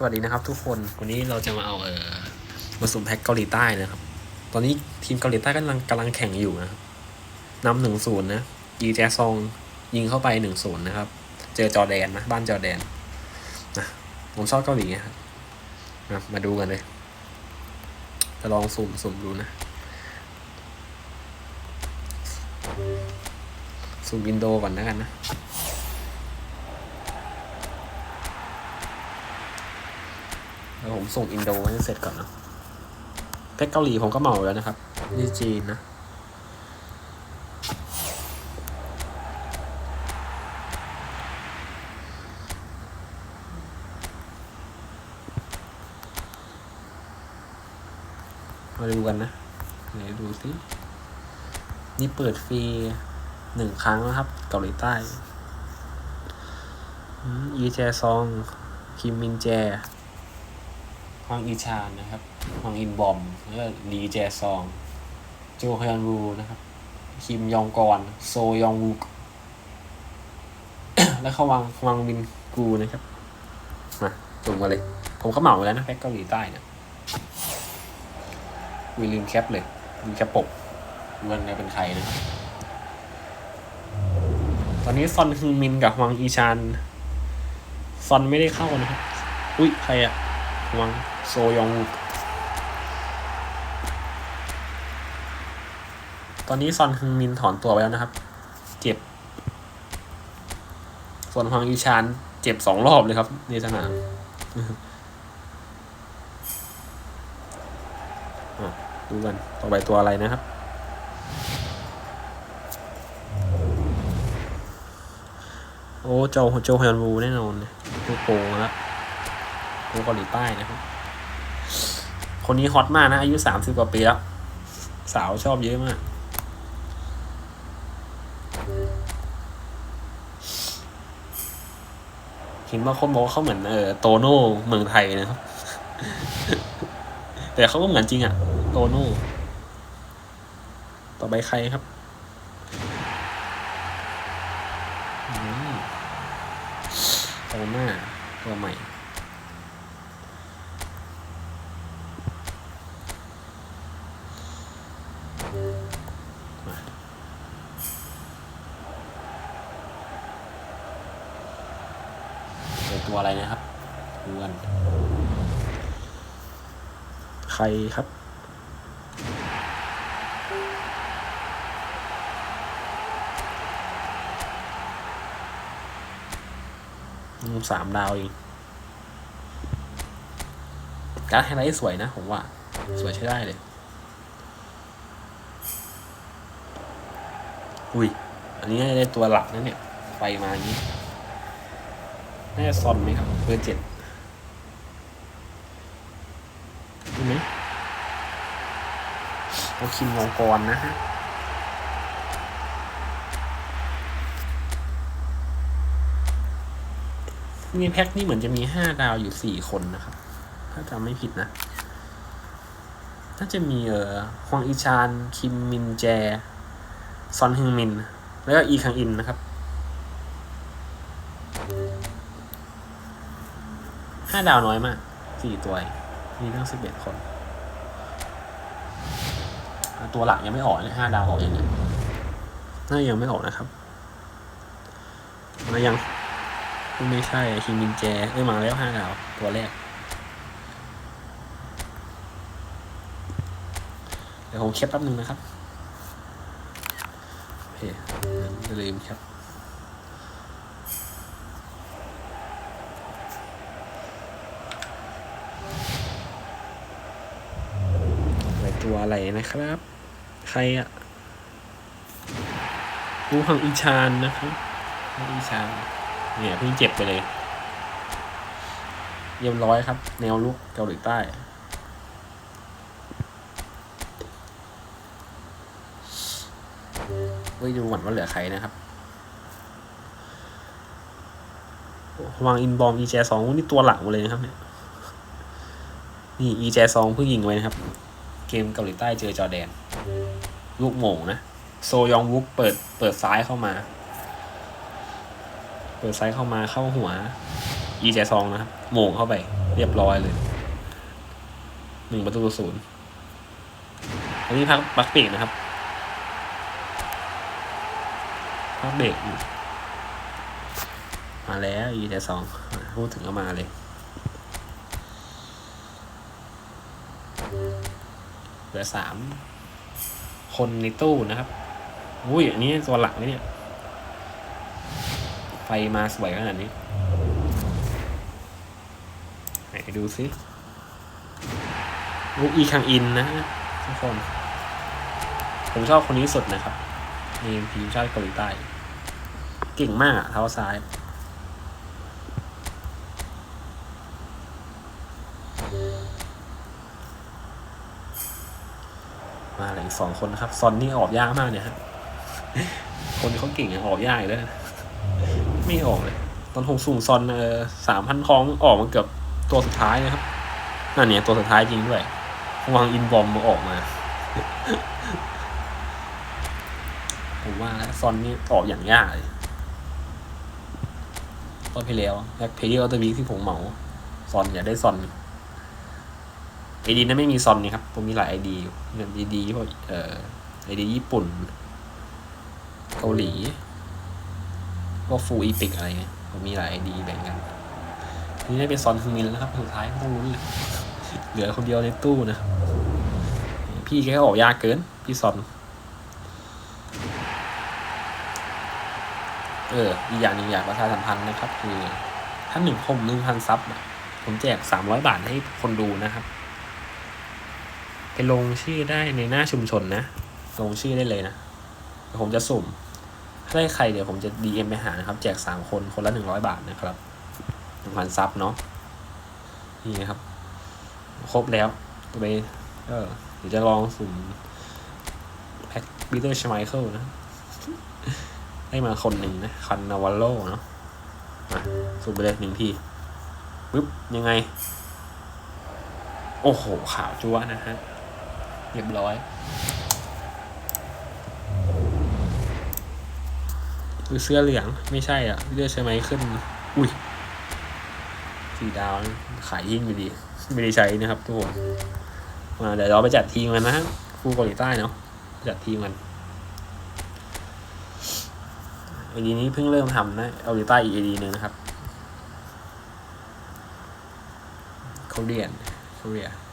สวัสดีนะครับทุกคนวันนี้เราจะมาเอาเออมาสุ่มแพ็กเกาหลีใต้นะครับ ตอนนี้ทีมเกาหลีใต้กำลังกำลังแข่งอยู่นะครับนำหนึ่งศูนย์นะยีแจซองยิงเข้าไปหนึ่งศูนย์นะครับ เจอจอร์แดนนะบ้านจอร์แดนนะผมชอบเกาหลีไงครับนะมาดูกันเลยจะลองสุ่มสุ่มดูนะสุ่มวินโดว์ก่อนแล้วกันนะ แล้วผมส่งอินโดให้เสร็จก่อนนะแพ็กเกาหลีผมก็เหมาแล้วนะครับนี่จีนนะมาดูกันนะไหนดูสินี่เปิดฟรีหนึ่งครั้งนะครับ เกาหลีใต้อืมอีแจซอง คิมมินแจ ฮวางอีชานนะครับฮวางอินบอมแล้วก็ลีแจซอง โจฮยอนวูนะครับ คิมยองกอนโซยองวูแล้วเขาวางวางบินกูนะครับ มาจุ่มมาเลย ผมก็เหมาไปแล้วนะแพ็กเกาหลีใต้เนี่ยวีลืมแคปเลยลืมแคปปกดูกันไงเป็นใครนะครับตอนนี้ซอนฮึงมินกับฮวางอีชานซอนไม่ได้เข้านะครับ อุ้ยใครอะวัง โซยอง ตอนนี้ซอนฮึงมินถอนตัวไปแล้วนะครับ เจ็บ ส่วนฮวังอีชานเจ็บสองรอบเลยครับในสนามอะดูกันต่อไปตัวอะไรนะครับ โอ้โจโจฮยอนวูแน่นอนเลยตัวโกงแล้วโกเกาหลีใต้นะครับ คนนี้ฮอตมากนะ อายุสามสิบกว่าปีแล้ว สาวชอบเยอะมาก เห็นบางคนบอกว่าเขาเหมือนเออโตโน่เมืองไทยนะครับ แต่เขาก็เหมือนจริงอะโตโน่ต่อไปใครครับโตหน้าตัวใหม่ เป็นตัวอะไรนะครับดูกัน ใครครับ สามดาวเองการไฮไลท์สวยนะผมว่า สวยใช้ได้เลย อุ้ย อันนี้น่าจะได้ตัวหลักนะเนี่ย ไฟมาอย่างนี้ น่าจะซอนไหมครับเบอร์เจ็ดใช่ไหมโอคิมวงกรนะฮะมีแพ็คนี่เหมือนจะมีห้าดาวอยู่สี่คนนะครับ ถ้าจำไม่ผิดนะถ้าจะมีเอ่อฮวงอีชาน คิมมินแจ ซอนฮึงมิน แล้วก็อีคังอินนะครับห้าดาวน้อยมากสี่ตัว มีตั้งสิบเอ็ดคน ตัวหลักยังไม่ออกเลยห้าดาวออกยังไงน่ายังไม่ออกนะครับ มายัง ไม่ใช่คิมินแจ เอ้ยมาแล้วห้าดาว ตัวแรก เดี๋ยวผมแคปแป๊บนึงนะครับโอเคอย่าลืมครับ อะไร ตัวอะไรนะครับ ใครอะรูหังอีชานนะครับอีชานเนี่ยเพิ่งเจ็บไปเลยเรียบร้อยครับ แนวลุกเกาหลีใต้ไว้ดูหวันว่าเหลือใครนะครับวางอินบอมอีแจสองนี่ตัวหลักหมดเลยนะครับเนี่ยนี่อีแจสองเพิ่งยิงไว้นะครับ เกมเกาหลีใต้เจอจอแดน ลูกโม่งนะ โซยองวุกเปิดเปิดซ้ายเข้ามา เปิดซ้ายเข้ามาเข้าหัว อีแจซองนะครับโม่งเข้าไป เรียบร้อยเลยหนึ่งประตูศูนย์อันนี้พักพักเบรกนะครับพักเบรกมาแล้วอีแต่สองพูดถึงก็มาเลย เหลือสามคนในตู้นะครับอุ้ยอันนี้ตัวหลักเลยเนี่ย ไฟมาสวยขนาดนี้ไหนดูซิลูกอีคังอินนะทุกคน ผมชอบคนนี้สุดนะครับ นี่ทีมชาติเกาหลีใต้ เก่งมากเท้าซ้าย มาเลยอีกสองคนนะครับ ซอนนี่ออกยากมากเนี่ยฮะคนที่เขาเก่งอะออกยากเลยนะไม่ออกเลย ตอนหงสูงซอนเออสามพันทองออกมาเกือบตัวสุดท้ายนะครับนั่นเนี่ยตัวสุดท้ายจริงด้วยวางอินบอมมาออกมา ผมว่าซอนนี่ออกอย่างยากเลยตอนที่แล้วแบ็คเพย์ออเตอร์วีที่ผมเหมาซอนอยากได้ซอน ไอดีนั้นไม่มีซอนนี่ครับ ผมมีหลายไอดีอยู่เงินดีๆพวกเอ่อไอดีญี่ปุ่น เกาหลีพวกฟูอีพิกอะไรเงี้ยผมมีหลายไอดีแบ่งกันนี่ได้เป็นซอนฮึมินแล้วครับสุดท้ายต้องลุ้นเลยเหลือคนเดียวในตู้นะพี่แกก็ออกยากเกิน พี่ซอน เอออีกอย่างหนึ่งอยากประชาสัมพันธ์นะครับ คือ ถ้าหนึ่งผมหนึ่งพันซับผมแจกสามร้อยบาทให้คนดูนะครับ ไปลงชื่อได้ในหน้าชุมชนนะ ลงชื่อได้เลยนะผมจะสุ่มถ้าได้ใครเดี๋ยวผมจะ DM ไปหานะครับ แจกสามคนคนละหนึ่งร้อยบาทนะครับหนึ่งพันซับเนาะนี่นะครับ ครบแล้วไปเออเดี๋ยวจะลองสุ่มแพ็คบีเตอร์ชไมเคิลนะ ได้มาคนหนึ่งนะคันนาวาโลเนาะมาสุ่มไปเลยหนึ่งทีปึ๊บยังไง โอ้โห ขาวจั๊วะนะฮะ เรียบร้อยคือเสื้อเหลืองไม่ใช่อะเลือดใช่ไหมขึ้น อุ้ยสีดาวนะขายยิ่งอยู่ดี ไม่ได้ใช้นะครับทุกคนมาเดี๋ยวเราไปจัดทีมกันนะฮะคู่เกาหลีใต้เนาะจัดทีมกันไอดีนี้เพิ่งเริ่มทำนะเกาหลีใต้อีกไอดีหนึ่งนะครับเกาหลีเกาหลีมา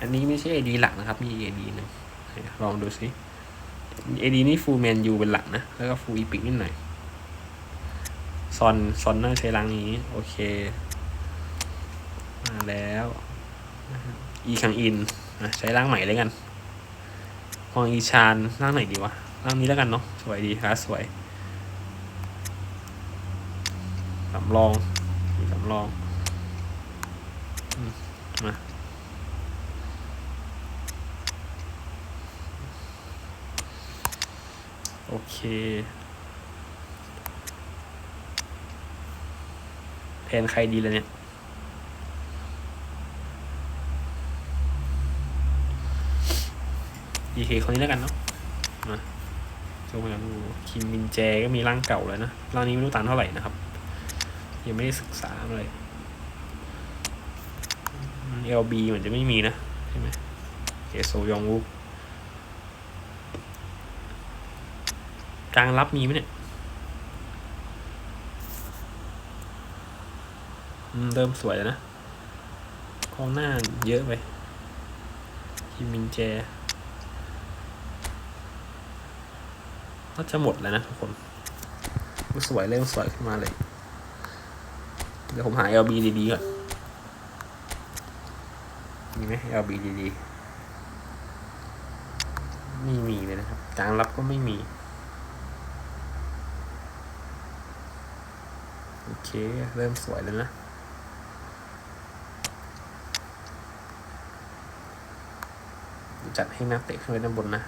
อันนี้ไม่ใช่ไอดีหลักนะครับ มีไอดีหนึ่งลองดูสิไอดีนี่ฟูลแมนยูเป็นหลักนะ แล้วก็ฟูลอีพิกนิดหน่อย ซอน ซอนน่าใช้รังนี้ โอเค มาแล้ว อีคังอิน ใช้ร่างใหม่เลยกันฮองอีชานร่างไหนดีวะร่างนี้แล้วกันเนาะ สวยดีครับสวยสำรองสำรองอืมมา โอเค แทนใครดีเลยเนี่ย ดีเคคนนี้แล้วกันเนาะมาชมกันดูคิมมินแจก็มีร่างเก่าแล้วนะร่างนี้ไม่รู้ตันเท่าไหร่นะครับ ยังไม่ได้ศึกษาเลยเอลบีเหมือนจะไม่มีนะ ใช่ไหมเอโซยองวุก กลางรับมีไหมเนี่ยเริ่มสวยแล้วนะกองหน้าเยอะไปคิมินแจก็จะหมดแล้วนะทุกคนสวยเริ่มสวยขึ้นมาเลย เดี๋ยวผมหา LB ดีๆก่อน มีไหม LB ดีๆไม่มีเลยนะครับกลางรับก็ไม่มี โอเค เริ่มสวยแล้วนะจัดให้นักเตะขึ้นไปด้านบนนะ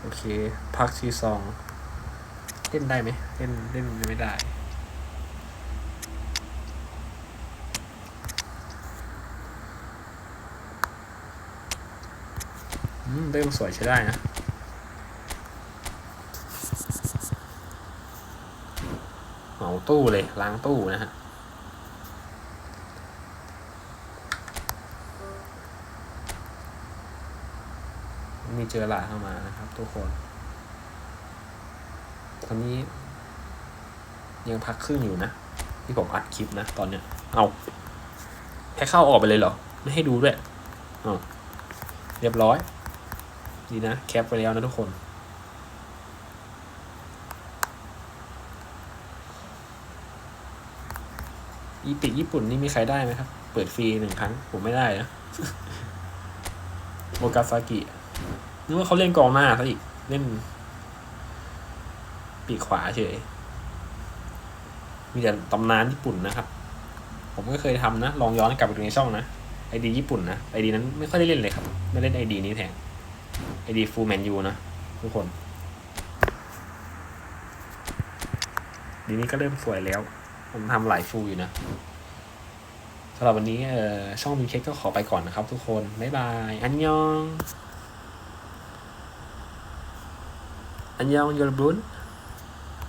โอเคพักชีซองเล่นได้ไหมเล่นเล่นไม่ได้ อ อืม เริ่มสวยใช้ได้นะเหมาตู้เลยล้างตู้นะฮะมีเจอหลาเข้ามานะครับ ทุกคน ตอนนี้ ยังพักครึ่งอยู่นะ ที่ผมอัดคลิปนะ ตอนเนี้ย เอาแค่เข้าออกไปเลยเหรอ ไม่ให้ดูด้วยอ๋อเรียบร้อย ดีนะแคปไปแล้วนะทุกคน อีปิกญี่ปุ่นนี่มีใครได้ไหมครับ เปิดฟรีหนึ่งครั้ง ผมไม่ได้นะโอกาซากินึกว่าเขาเล่นกองหน้าซะอีก เล่น ปีกขวาเฉย มีแต่ตำนานญี่ปุ่นนะครับ ผมก็เคยทำนะ ลองย้อนกลับไปดูในช่องนะไอดีญี่ปุ่นนะไอดีนั้นไม่ค่อยได้เล่นเลยครับ ไม่เล่นไอดีนี้แทน ไอดีฟูลแมนยูนะทุกคน ดีนี้ก็เริ่มสวยแล้ว ผมทำหลายฟูลอยู่นะสำหรับวันนี้ช่องมีเค้กก็ขอไปก่อนนะครับทุกคน บ๊ายบาย อันยอง อันยองยูรบุน